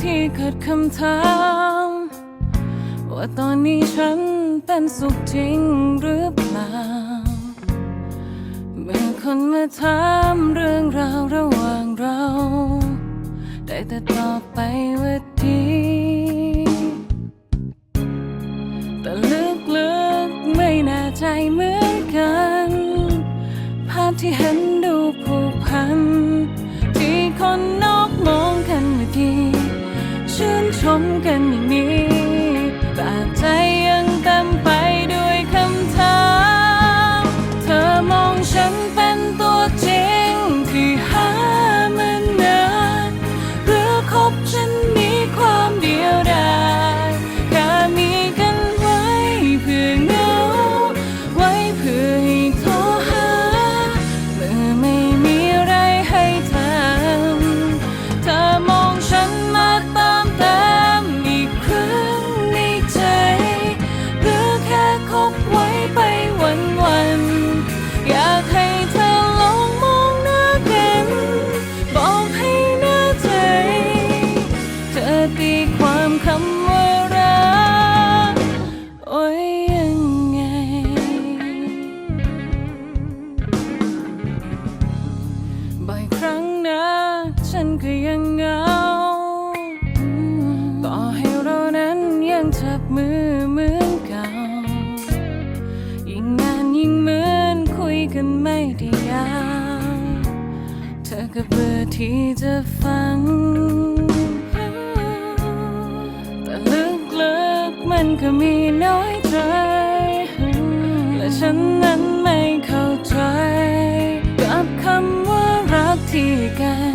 ที่เกิดคำถาม ว่าตอนนี้ฉันเป็นสุขจริงหรือเปล่าเมื่อคนมาถามเรื่องราวระหว่างเรา ได้แต่ตอบไปว่าดีแต่ลึกๆไม่แน่ใจเหมือนกัน ภาพที่เห็นดูผูกพัน 勇敢 ที่จะฟัง แต่ลึกลกมันก็มีน้อยใจ และฉันนั้นไม่เข้าใจ กับคำว่ารักที่กัน